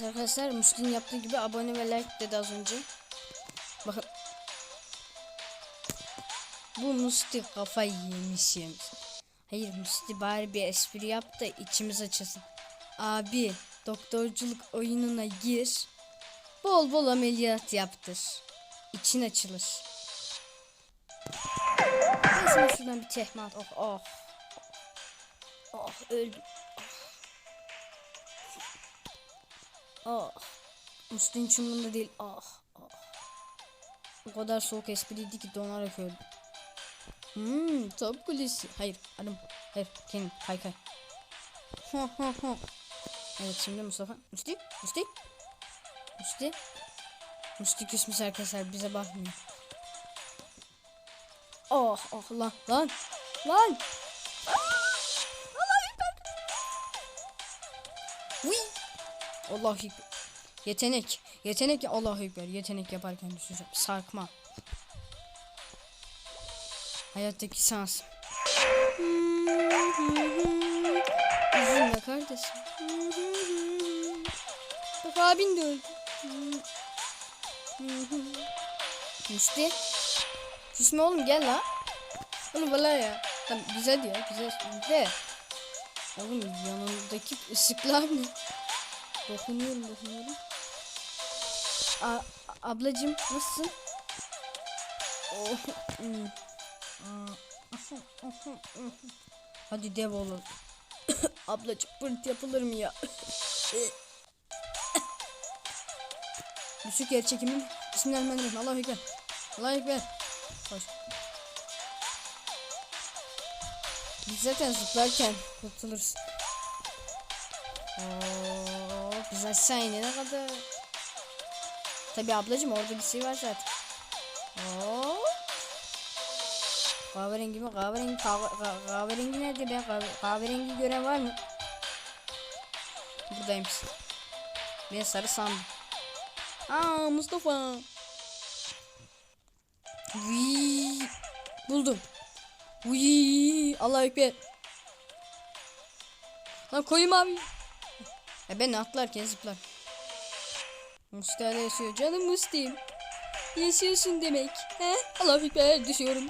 Evet arkadaşlar Müslü'nün yaptığı gibi abone ve like dedi az önce. Bakın. Bu Musti kafayı yemiş yemiş. Hayır Musti bari bir espri yap da içimiz açılsın. Abi doktorculuk oyununa gir. Bol bol ameliyat yaptır. İçin açılır. Sana şuradan bir tekme at. Oh oh. Oh öldüm. Müslü'nün hiç umurunda değil. Ah. ah. O kadar soğuk espriydi ki donarak öldüm. Hmm, top kulesi. Hayır, adım. Hayır, kendim. Kay kay. Hı hı hı. Evet şimdi Mustafa. Musti, Musti. Musti. Musti küsmüş arkadaşlar bize bakmıyor. Oh oh lan lan. Lan. Allahu Ekber. Yetenek. Yetenek Allahu Ekber. Yetenek yaparken düşeceğim. Sarkma. Hayattaki sans. Üzülme kardeşim. Bak abin de öldü. Müsti. Küsme oğlum gel la. Oğlum valla ya. Tamam güzel ya güzel. De. Oğlum yanındaki ışıklar ne? Dokunuyorum dokunuyorum. A ablacım nasılsın? Hadi dev olun. ablacım pırt yapılır mı ya? Düşük yer çekimi. Bismillahirrahmanirrahim. Allahu Ekber. Allahu Ekber. Hoş. Biz zaten zıplarken kurtuluruz. Oo, biz aşağı inene kadar. Tabi ablacım orada bir şey var zaten. Oo. Kahverengi mi? Kahverengi, kahve, kah- kahverengi nerede be? Kahve, kahverengi gören var mı? Buradaymış. Ben sarı sandım. Aa Mustafa. Vii. Buldum. Vii. Allah ekber. Lan koyayım abi. Ya ben atlarken zıplar. Musti hala yaşıyor. Canım Musti'yim. Yaşıyorsun demek. He? Allah ekber düşüyorum.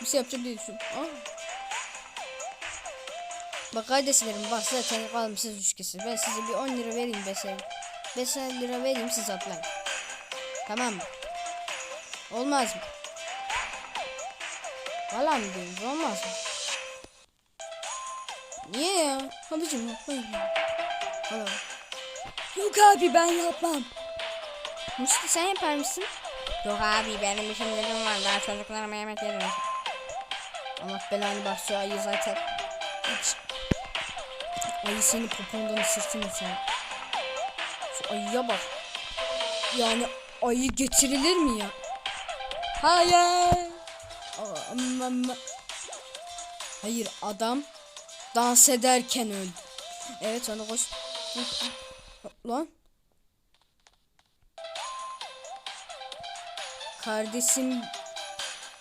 Bir şey yapacağım diye düşün. Aa. Bak kardeşlerim bak zaten kalmışsınız üç kişi. Ben size bir 10 lira vereyim 5 lira. 5 lira vereyim siz atlayın. Tamam mı? Olmaz mı? Valla mı diyorsunuz? Olmaz mı? Niye ya? Abicim yapmayın ya. Yok abi ben yapmam. Musti sen yapar mısın? Yok abi benim işimlerim var. Ben çocuklarıma yemek yedim. Allah belanı şu ayı zaten. Hiç. Ayı seni popondan ısırsın sen. Şu ayıya bak. Yani ayı getirilir mi ya? Hayır. Hayır adam dans ederken öldü. Evet sonra koş. Lan. Kardeşim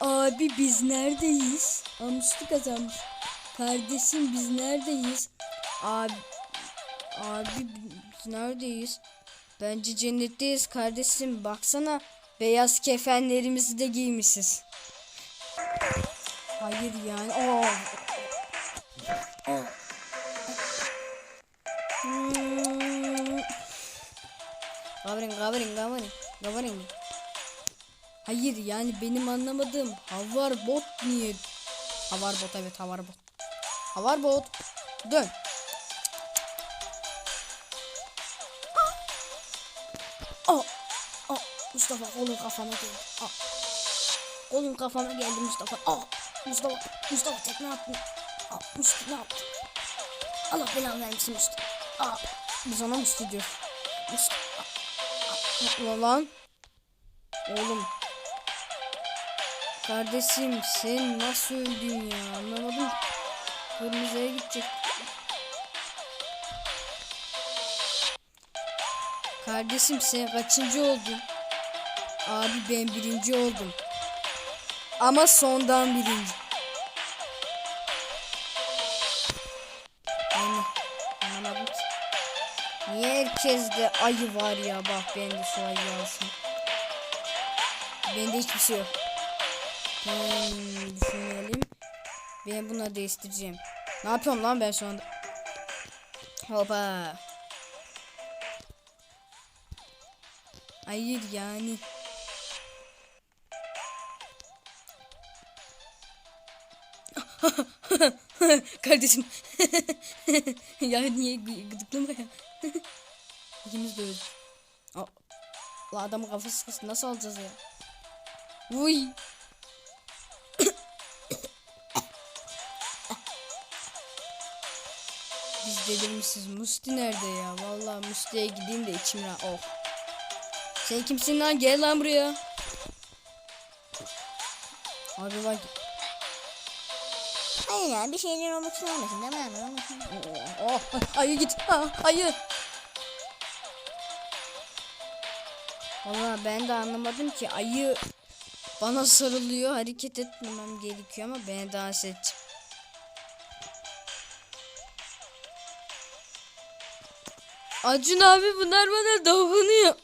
Abi biz neredeyiz? Amıştı kazanmış. Kardeşim biz neredeyiz? Abi Abi biz neredeyiz? Bence cennetteyiz kardeşim. Baksana beyaz kefenlerimizi de giymişiz. Hayır yani. Oo. Hmm. Kavrin kavrin kavrin kavrin. Hayır yani benim anlamadığım havar bot niye? Havar bot evet havar bot. Havar bot. Dön. Aa, aa, Mustafa kolun kafama geldi. Aa. Kolun kafama geldi Mustafa. Aa, Mustafa, Mustafa tekme attın. Aa, Mustafa ne yaptın? Allah belanı vermesin Mustafa. Aa, diyor. Mustafa. Aa, aa, lan. Oğlum Kardeşim sen nasıl öldün ya anlamadım. Kırmızıya gidecek. Kardeşim sen kaçıncı oldun? Abi ben birinci oldum. Ama sondan birinci. Niye herkeste ayı var ya bak ben de şu ayı alsın. Bende hiçbir şey yok. Hmm, düşünelim. Ben buna değiştireceğim. Ne yapıyorum lan ben şu anda? Hopa. Hayır yani. Kardeşim. ya niye gı- gıdıklama ya? İkimiz de öldük. Aa, La adamın kafası kıstı. Nasıl alacağız ya? Uy. Biz delirmişiz. Musti nerede ya? Vallahi Musti'ye gideyim de içim rahat. Oh. Sen kimsin lan? Gel lan buraya. Abi bak. Hayır ya bir şeyler olmak için olmasın değil mi? Olmasın. Oh, oh, ayı git. Ha, ayı. Valla ben de anlamadım ki ayı bana sarılıyor hareket etmemem gerekiyor ama beni dans edecek. Acun abi bunlar bana dokunuyor.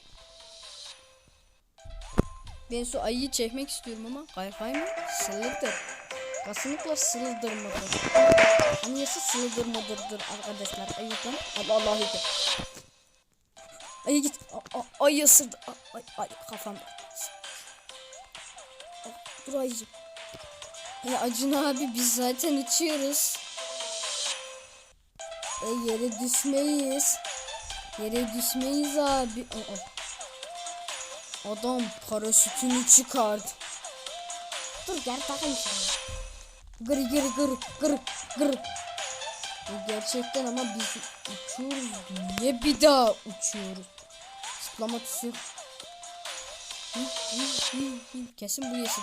Ben şu ayıyı çekmek istiyorum ama kaykay mı? Sılıdır. Kesinlikle sılıdırmadır. Annesi sığdırmadırdır arkadaşlar. Ayıdan. Allah Allah. Ayı git. Ayı ısırdı. Ay, ay kafam. Ayıcım. Ya Acun abi biz zaten uçuyoruz. E yere düşmeyiz. Yere düşmeyiz abi. Aa. Adam paraşütünü çıkardı. Dur gel bakayım şimdi. Gır gır gır gır gır. Bu gerçekten ama biz uçuyoruz. Niye bir daha uçuyoruz? Zıplama tuşu. Kesin bu yeşil.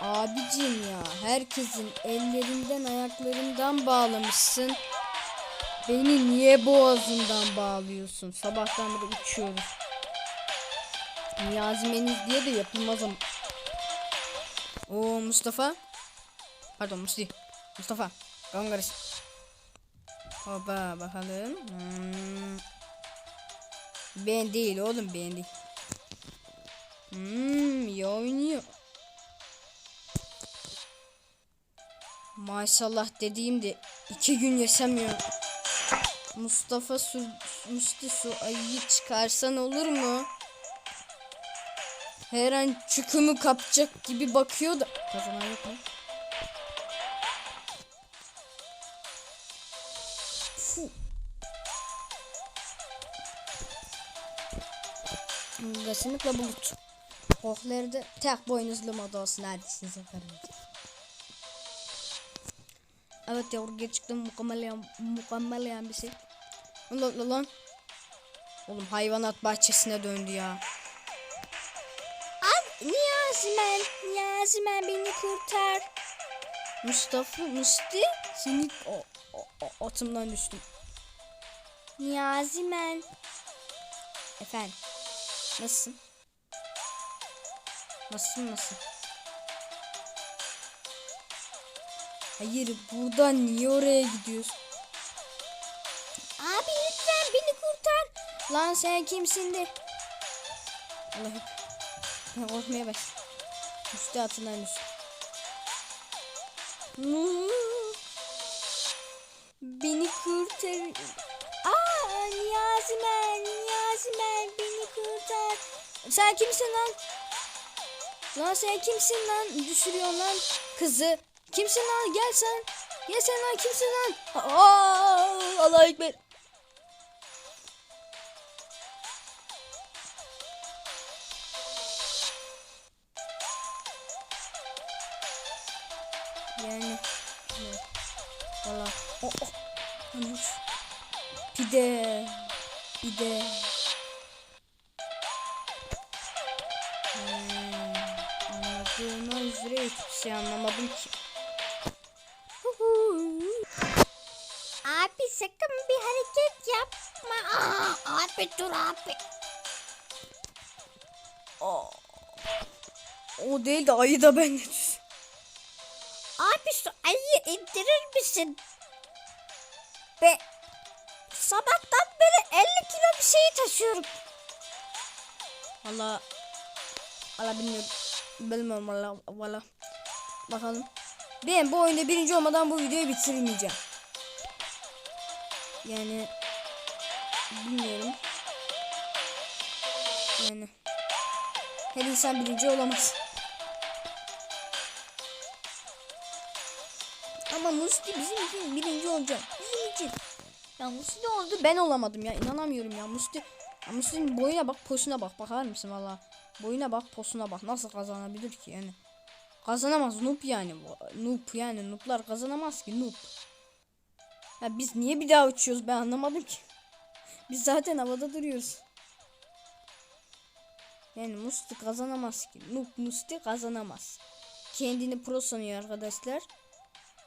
Abicim ya herkesin ellerinden ayaklarından bağlamışsın. Beni niye boğazından bağlıyorsun? Sabahtan beri uçuyoruz. Niyazimeniz diye de yapılmaz ama. Oo Mustafa. Pardon Musti. Mustafa. Kongares. Hopa bakalım. Hmm. Ben değil oğlum ben değil. Hmm, iyi oynuyor. Maşallah dediğimde iki gün yaşamıyor. Mustafa su, Musti su ayıyı çıkarsan olur mu? Her an çükümü kapacak gibi bakıyor da. Kazanan yok mu? Kesinlikle bulut. Koklarda tek boynuzlu moda olsun neredesiniz efendim. Evet yavru gerçekten mükemmel ya, mükemmel bir şey. Lan lan lan. Oğlum hayvanat bahçesine döndü ya. Niyazimen, Niyazimen beni kurtar. Mustafa Musti seni o, o, o- atımdan düştüm. Niyazimen. Efendim. Nasılsın? Nasılsın nasıl? Hayır buradan niye oraya gidiyorsun? Abi lütfen beni kurtar. Lan sen kimsin de? Allah'ım. Ben korkmaya başladım. Musti atından düştüm. Beni kurtar. Aa Niyazimen, Niyazimen beni kurtar. Sen kimsin lan? Lan sen kimsin lan? Düşürüyorsun lan kızı. Kimsin lan? Gel sen. Gel sen lan kimsin lan? Aa, Allah ekber. Yani evet. Valla oh, oh. Anlamış. Pide. Pide. Hmm, anladığıma üzere hiçbir şey anlamadım ki. Abi sakın bir hareket yapma. Aa, abi dur abi. O değil de ayı da düş. Abi şu ayıyı indirir misin? Be Sabahtan beri 50 kilo bir şeyi taşıyorum. Valla Valla bilmiyorum. Bilmiyorum valla valla. Bakalım. Ben bu oyunda birinci olmadan bu videoyu bitirmeyeceğim. Yani bilmiyorum. Yani her insan birinci olamaz. Ama Musti bizim için birinci olacak. Bizim için. Ya Musti de oldu ben olamadım ya inanamıyorum ya Musti. Ya Musti'nin boyuna bak posuna bak bakar mısın valla. Boyuna bak posuna bak nasıl kazanabilir ki yani. Kazanamaz noob yani. Noob yani nooblar kazanamaz ki noob. Ya biz niye bir daha uçuyoruz ben anlamadım ki. Biz zaten havada duruyoruz. Yani Musti kazanamaz ki. Noob Musti kazanamaz. Kendini pro sanıyor arkadaşlar.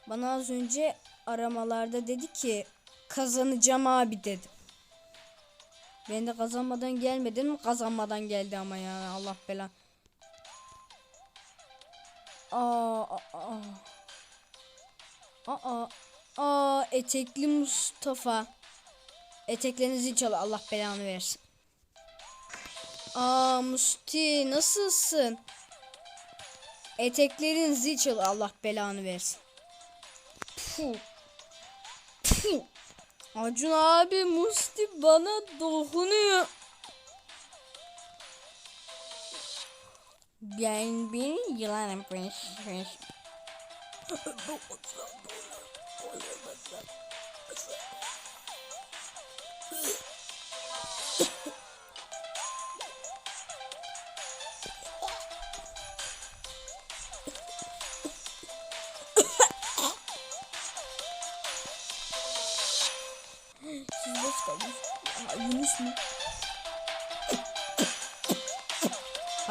Bana az önce aramalarda dedi ki kazanacağım abi dedi. Ben de kazanmadan gelmedim kazanmadan geldi ama ya Allah bela. Aa, aa, aa. Aa, aa, etekli Mustafa. Eteklerinizi çal Allah belanı versin. Aa Musti nasılsın? Eteklerin zil çal Allah belanı versin. Puh. Puh. Acun abi Musti bana dokunuyor. Ben bir yılanım. Fış,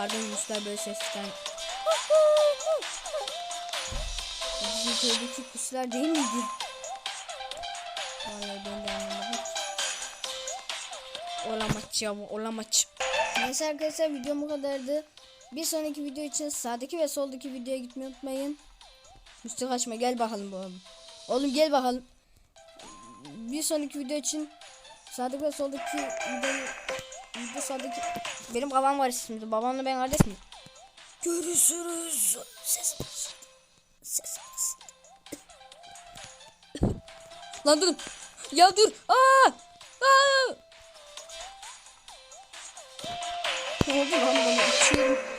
Pardon Yunuslar böyle sesten. Bizim köydeki kuşlar değil miydi? Vallahi ben de anlamadım. Olamaç ya olamaç. Neyse arkadaşlar videom bu kadardı. Bir sonraki video için sağdaki ve soldaki videoya gitmeyi unutmayın. Müstü kaçma gel bakalım oğlum. Oğlum gel bakalım. Bir sonraki video için sağdaki ve soldaki videoyu video sağdaki benim babam var isminde. Babamla ben kardeş miyim? Görüşürüz. Ses. Ses. Lan dur. Ya dur. Aa! Aa! Ne oldu lan bana uçuyorum.